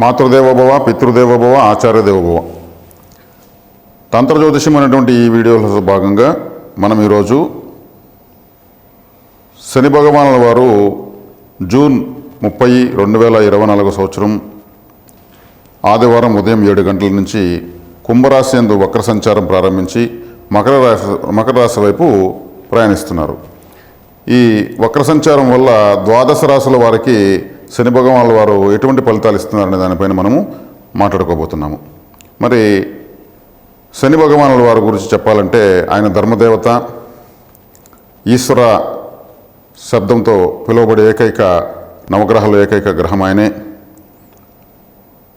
మాతృదేవోభవ పితృదేవోభవ ఆచార్యదేవోభవ. తంత్ర జ్యోతిషం అనేటువంటి ఈ వీడియోలో భాగంగా మనం ఈరోజు శని భగవానుల వారు జూన్ ముప్పై రెండు వేల ఇరవై నాలుగో సంవత్సరం ఆదివారం ఉదయం ఏడు గంటల నుంచి కుంభరాశి యందు వక్ర సంచారం ప్రారంభించి మకర రాశి మకర రాశి వైపు ప్రయాణిస్తున్నారు. ఈ వక్ర సంచారం వల్ల ద్వాదశ రాశుల వారికి శని భగవానుల వారు ఎటువంటి ఫలితాలు ఇస్తున్నారనే దానిపైన మనము మాట్లాడుకోబోతున్నాము. మరి శని భగవానుల వారి గురించి చెప్పాలంటే ఆయన ధర్మదేవత ఈశ్వర శబ్దంతో పిలువబడే ఏకైక నవగ్రహాలు ఏకైక గ్రహం ఆయనే.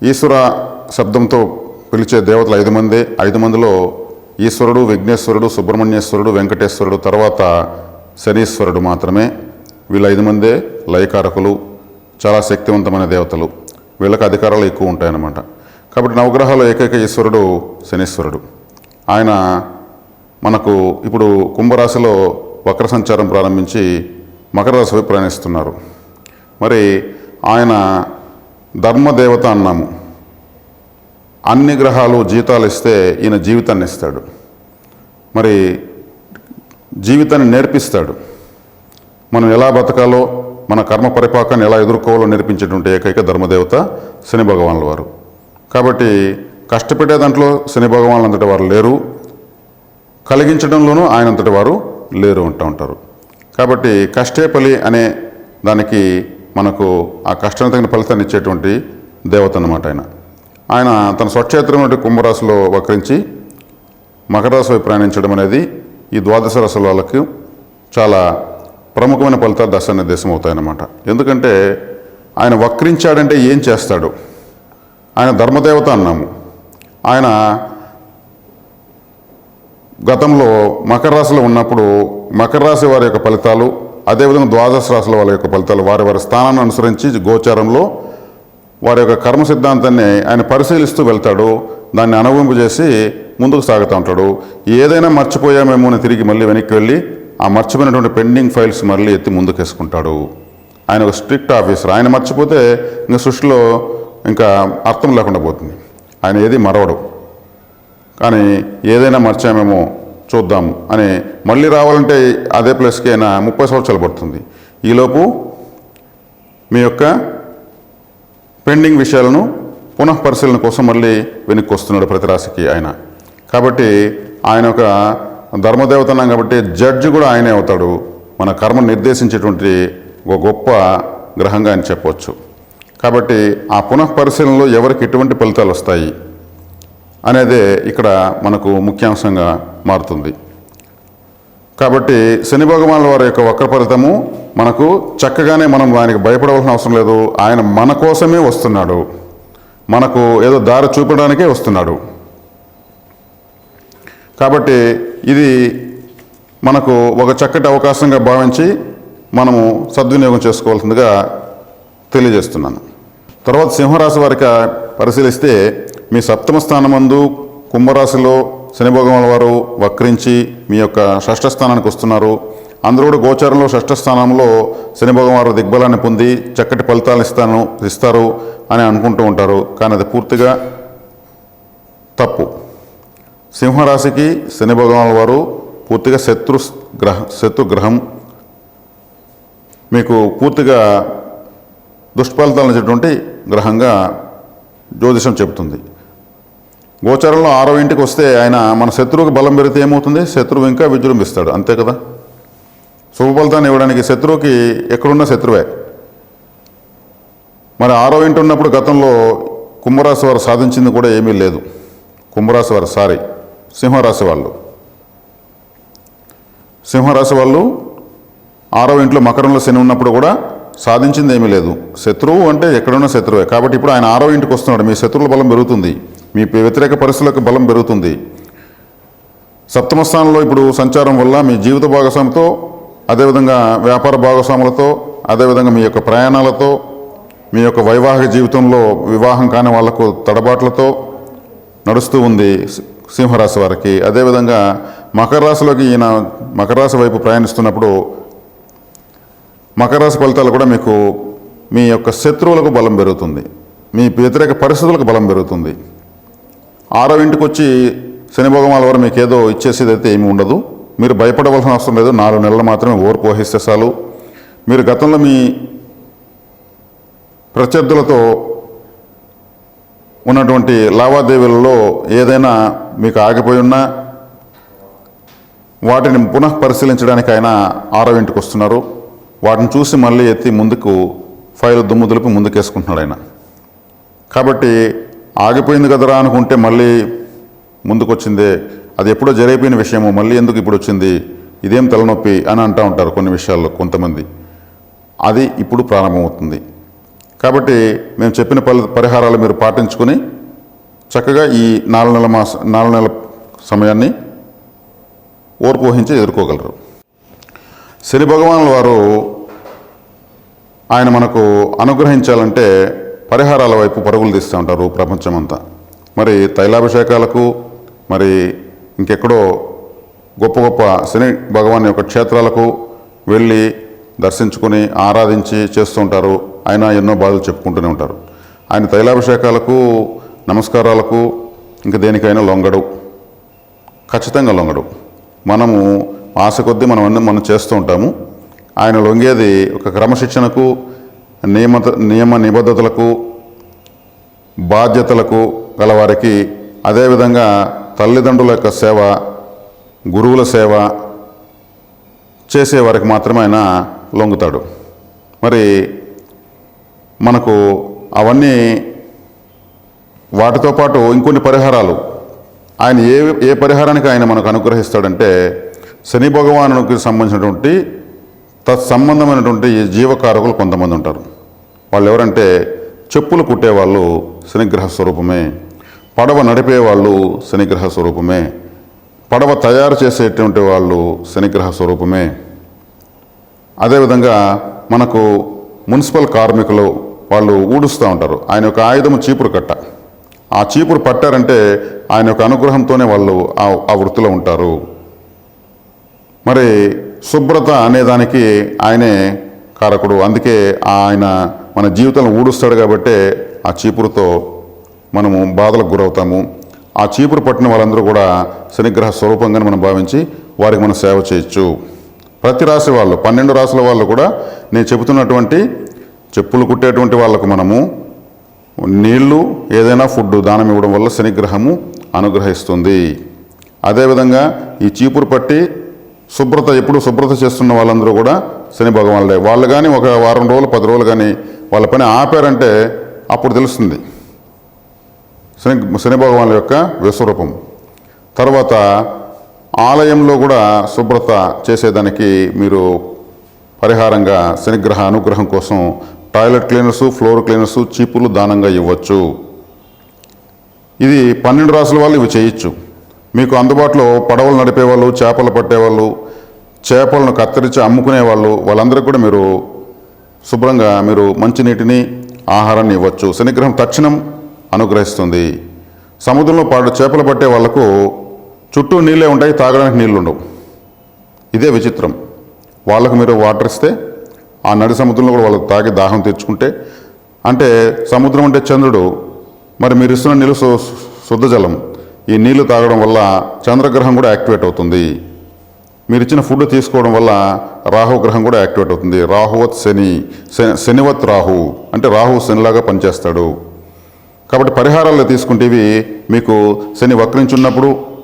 ఈశ్వర శబ్దంతో పిలిచే దేవతలు ఐదు మంది. ఐదు మందిలో ఈశ్వరుడు విఘ్నేశ్వరుడు సుబ్రహ్మణ్యేశ్వరుడు వెంకటేశ్వరుడు తర్వాత శనీశ్వరుడు మాత్రమే. వీళ్ళ ఐదు మందే. లయకారకులు చాలా శక్తివంతమైన దేవతలు. వీళ్ళకి అధికారాలు ఎక్కువ ఉంటాయన్నమాట. కాబట్టి నవగ్రహాల ఏకైక ఈశ్వరుడు శనీశ్వరుడు. ఆయన మనకు ఇప్పుడు కుంభరాశిలో వక్ర సంచారం ప్రారంభించి మకర రాశి ప్రయాణిస్తున్నారు. మరి ఆయన ధర్మదేవత అన్నాము. అన్ని గ్రహాలు జీతాలు ఇస్తే ఈయన జీవితాన్ని ఇస్తాడు. మరి జీవితాన్ని నేర్పిస్తాడు. మనం ఎలా బతకాలో మన కర్మ పరిపాకాన్ని ఎలా ఎదుర్కోవాలో నేర్పించేటువంటి ఏకైక ధర్మదేవత శని భగవానుల వారు. కాబట్టి కష్టపెట్టే దాంట్లో శని భగవానులు అంతటి వారు లేరు. కలిగించడంలోనూ ఆయనంతటి వారు లేరు అంటూ ఉంటారు. కాబట్టి కష్టేపలి అనే దానికి మనకు ఆ కష్టం తగిన ఫలితాన్ని ఇచ్చేటువంటి దేవత అన్నమాట ఆయన. ఆయన తన స్వక్షేత్రం కుంభరాశిలో వక్రించి మకర రాశి వైపు ప్రయాణించడం అనేది ఈ ద్వాదశ రాశుల వాళ్ళకు చాలా ప్రముఖమైన ఫలితాలు దశ దేశం అవుతాయన్నమాట. ఎందుకంటే ఆయన వక్రించాడంటే ఏం చేస్తాడు? ఆయన ధర్మదేవత అన్నాము. ఆయన గతంలో మకర రాశిలో ఉన్నప్పుడు మకర రాశి వారి యొక్క ఫలితాలు అదేవిధంగా ద్వాదశ రాశుల వాళ్ళ యొక్క ఫలితాలు వారి వారి స్థానాన్ని అనుసరించి గోచారంలో వారి యొక్క కర్మ సిద్ధాంతాన్ని ఆయన పరిశీలిస్తూ వెళ్తాడు. దాన్ని అనుభవింపజేసి ముందుకు సాగుతూ ఉంటాడు. ఏదైనా మర్చిపోయామేమో అని తిరిగి మళ్ళీ వెనక్కి వెళ్ళి ఆ మర్చిపోయినటువంటి పెండింగ్ ఫైల్స్ మళ్ళీ ఎత్తి ముందుకు వేసుకుంటాడు ఆయన ఒక స్ట్రిక్ట్ ఆఫీసర్. ఆయన మర్చిపోతే ఇంకా సృష్టిలో ఇంకా అర్థం లేకుండా పోతుంది. ఆయన ఏది మరవడు. కానీ ఏదైనా మర్చామేమో చూద్దాం అని మళ్ళీ రావాలంటే అదే ప్లేస్కి అయినా ముప్పై సంవత్సరాలు పడుతుంది. ఈలోపు మీ యొక్క పెండింగ్ విషయాలను పునః పరిశీలన కోసం మళ్ళీ వెనక్కి వస్తున్నాడు ప్రతి రాశికి ఆయన. కాబట్టి ఆయన ఒక ధర్మదేవత అన్నాం కాబట్టి జడ్జి కూడా ఆయనే అవుతాడు. మన కర్మ నిర్దేశించేటువంటి ఒక గొప్ప గ్రహంగా అని చెప్పవచ్చు కాబట్టి ఆ పునః పరిశీలనలో ఎవరికి ఎటువంటి ఫలితాలు వస్తాయి అనేదే ఇక్కడ మనకు ముఖ్యాంశంగా మారుతుంది. కాబట్టి శని భగవానుల వారి యొక్క వక్ర ఫలితము మనకు చక్కగానే మనం ఆయనకి భయపడవలసిన అవసరం లేదు. ఆయన మన కోసమే వస్తున్నాడు. మనకు ఏదో దారి చూపడానికే వస్తున్నాడు. కాబట్టి ఇది మనకు ఒక చక్కటి అవకాశంగా భావించి మనము సద్వినియోగం చేసుకోవాల్సిందిగా తెలియజేస్తున్నాను. తర్వాత సింహరాశి వారికి పరిశీలిస్తే మీ సప్తమ స్థానమందు కుంభరాశిలో శని వారు వక్రించి మీ యొక్క షష్ఠ స్థానానికి వస్తున్నారు. అందరూ కూడా గోచారంలో షష్ఠ స్థానంలో శనిభోగం వారు దిగ్బలాన్ని పొంది చక్కటి ఫలితాలు ఇస్తాను ఇస్తారు అని అనుకుంటూ ఉంటారు. కానీ అది పూర్తిగా తప్పు. సింహరాశికి శని భగవాన్ వారు పూర్తిగా శత్రు గ్రహ శత్రు గ్రహం. మీకు పూర్తిగా దుష్ఫలితాలు ఇచ్చేటువంటి గ్రహంగా జ్యోతిషం చెబుతుంది. గోచరంలో ఆరో ఇంటికి వస్తే ఆయన మన శత్రువుకి బలం పెరిగితే ఏమవుతుంది? శత్రువు ఇంకా విజృంభిస్తాడు. అంతే కదా? శుభ ఫలితాన్ని ఇవ్వడానికి శత్రువుకి ఎక్కడున్న శత్రువే. మరి ఆరో ఇంటి ఉన్నప్పుడు గతంలో కుంభరాశి వారు సాధించింది కూడా ఏమీ లేదు. కుంభరాశి వారు సారీ. సింహరాశి వాళ్ళు సింహరాశి వాళ్ళు ఆరో ఇంట్లో మకరంలో శని ఉన్నప్పుడు కూడా సాధించింది ఏమీ లేదు. శత్రువు అంటే ఎక్కడున్న శత్రువే. కాబట్టి ఇప్పుడు ఆయన ఆరో ఇంటికి వస్తున్నాడు. మీ శత్రువుల బలం పెరుగుతుంది. మీ వ్యతిరేక పరిస్థితులకు బలం పెరుగుతుంది. సప్తమ స్థానంలో ఇప్పుడు సంచారం వల్ల మీ జీవిత భాగస్వామితో అదేవిధంగా వ్యాపార భాగస్వాములతో అదేవిధంగా మీ యొక్క ప్రయాణాలతో మీ యొక్క వైవాహిక జీవితంలో వివాహం కాని వాళ్ళకు తడబాట్లతో నడుస్తూ ఉంది. సింహరాశి వారికి అదేవిధంగా మకర రాశిలోకి ఈయన మకర రాశి వైపు ప్రయాణిస్తున్నప్పుడు మకర రాశి ఫలితాలు కూడా మీకు మీ యొక్క శత్రువులకు బలం పెరుగుతుంది. మీ వ్యతిరేక పరిస్థితులకు బలం పెరుగుతుంది. ఆరో ఇంటికి వచ్చి శని వారు మీకు ఏదో ఇచ్చేసేది అయితే ఏమి ఉండదు. మీరు భయపడవలసిన అవసరం లేదు. నాలుగు నెలలు మాత్రమే ఓర్పు వహిస్తే చాలు. మీరు గతంలో మీ ప్రత్యర్థులతో ఉన్నటువంటి లావాదేవీలలో ఏదైనా మీకు ఆగిపోయి ఉన్నా వాటిని పునః పరిశీలించడానికి ఆయన ఆరో ఇంటికి వస్తున్నారు. వాటిని చూసి మళ్ళీ ఎత్తి ముందుకు ఫైల్ దుమ్ము దులిపి ముందుకేసుకుంటున్నాడు ఆయన. కాబట్టి ఆగిపోయింది కదరా అనుకుంటే మళ్ళీ ముందుకొచ్చిందే. అది ఎప్పుడో జరిగిపోయిన విషయము మళ్ళీ ఎందుకు ఇప్పుడు వచ్చింది ఇదేం తలనొప్పి అని అంటూ ఉంటారు కొన్ని విషయాల్లో కొంతమంది. అది ఇప్పుడు ప్రారంభమవుతుంది. కాబట్టి మేము చెప్పిన పరిహారాలు మీరు పాటించుకొని చక్కగా ఈ నాలుగు నెలల మాస నాలుగు నెలల సమయాన్ని ఓర్పు వహించి ఎదుర్కోగలరు. శని భగవానుల వారు ఆయన మనకు అనుగ్రహించాలంటే పరిహారాల వైపు పరుగులు తీస్తూ ఉంటారు ప్రపంచమంతా. మరి తైలాభిషేకాలకు మరి ఇంకెక్కడో గొప్ప గొప్ప శని భగవాన్ యొక్క క్షేత్రాలకు వెళ్ళి దర్శించుకుని ఆరాధించి చేస్తూ ఉంటారు. ఆయన ఎన్నో బాధలు చెప్పుకుంటూనే ఉంటారు. ఆయన తైలాభిషేకాలకు నమస్కారాలకు ఇంక దేనికైనా లొంగడు. ఖచ్చితంగా లొంగడు. మనము ఆశ కొద్దీ మనం అన్నీ మనం చేస్తూ ఉంటాము. ఆయన లొంగేది ఒక క్రమశిక్షణకు నియమత నియమ నిబద్ధతలకు బాధ్యతలకు గలవారికి అదేవిధంగా తల్లిదండ్రుల యొక్క సేవ గురువుల సేవ చేసేవారికి మాత్రమే ఆయన లొంగుతాడు. మరి మనకు అవన్నీ వాటితో పాటు ఇంకొన్ని పరిహారాలు. ఆయన ఏ ఏ పరిహారానికి ఆయన మనకు అనుగ్రహిస్తాడంటే శని భగవానునికి సంబంధించినటువంటి తత్సంబంధమైనటువంటి జీవకారకులు కొంతమంది ఉంటారు. వాళ్ళు ఎవరంటే చెప్పులు కుట్టేవాళ్ళు శనిగ్రహ స్వరూపమే పడవ నడిపేవాళ్ళు శనిగ్రహ స్వరూపమే పడవ తయారు చేసేటువంటి వాళ్ళు శనిగ్రహ స్వరూపమే. అదేవిధంగా మనకు మున్సిపల్ కార్మికులు వాళ్ళు ఊడుస్తూ ఉంటారు. ఆయన యొక్క ఆయుధము చీపురు కట్ట. ఆ చీపురు పట్టారంటే ఆయన యొక్క అనుగ్రహంతోనే వాళ్ళు ఆ ఆ వృత్తిలో ఉంటారు. మరి శుభ్రత అనేదానికి ఆయనే కారకుడు. అందుకే ఆయన మన జీవితాలను ఊడుస్తాడు కాబట్టే ఆ చీపురుతో మనము బాధలకు గురవుతాము. ఆ చీపురు పట్టిన వాళ్ళందరూ కూడా శనిగ్రహ స్వరూపంగానే మనం భావించి వారికి మనం సేవ చేయొచ్చు. ప్రతి రాశి వాళ్ళు పన్నెండు రాశుల వాళ్ళు కూడా నేను చెబుతున్నటువంటి చెప్పులు కుట్టేటువంటి వాళ్ళకు మనము నీళ్ళు ఏదైనా ఫుడ్ దానం ఇవ్వడం వల్ల శనిగ్రహము అనుగ్రహిస్తుంది. అదేవిధంగా ఈ చీపురు పట్టి శుభ్రత ఎప్పుడు శుభ్రత చేస్తున్న వాళ్ళందరూ కూడా శని భగవానులే వాళ్ళు కానీ ఒక వారం రోజులు పది రోజులు కానీ వాళ్ళ పని ఆపారంటే అప్పుడు తెలుస్తుంది. శని శని భగవానుల యొక్క విశ్వరూపం. తర్వాత ఆలయంలో కూడా శుభ్రత చేసేదానికి మీరు పరిహారంగా శనిగ్రహ అనుగ్రహం కోసం టాయిలెట్ క్లీనర్స్ ఫ్లోర్ క్లీనర్స్ చీపులు దానంగా ఇవ్వచ్చు. ఇది పన్నెండు రాసుల వాళ్ళు ఇవి చేయొచ్చు. మీకు అందుబాటులో పడవలు నడిపేవాళ్ళు చేపలు పట్టేవాళ్ళు చేపలను కత్తిరించి అమ్ముకునేవాళ్ళు వాళ్ళందరికీ కూడా మీరు శుభ్రంగా మీరు మంచినీటిని ఆహారాన్ని ఇవ్వచ్చు. శనిగ్రహం తక్షణం అనుగ్రహిస్తుంది. సముద్రంలో పాడు చేపలు పట్టే వాళ్ళకు చుట్టూ నీళ్ళే ఉంటాయి తాగడానికి నీళ్ళు ఉండవు. ఇదే విచిత్రం. వాళ్ళకు మీరు వాటర్ ఇస్తే ఆ నడి సముద్రంలో కూడా వాళ్ళు తాగి దాహం తెచ్చుకుంటే అంటే సముద్రం అంటే చంద్రుడు మరి మీరు ఇస్తున్న నీళ్ళు శుద్ధ జలం ఈ నీళ్ళు తాగడం వల్ల చంద్రగ్రహం కూడా యాక్టివేట్ అవుతుంది. మీరు ఇచ్చిన ఫుడ్ తీసుకోవడం వల్ల రాహు గ్రహం కూడా యాక్టివేట్ అవుతుంది. రాహువత్ శని శ- శనివత్ రాహు అంటే రాహు శనిలాగా పనిచేస్తాడు. కాబట్టి పరిహారాలు తీసుకుంటేవి మీకు శని వక్రించున్నప్పుడు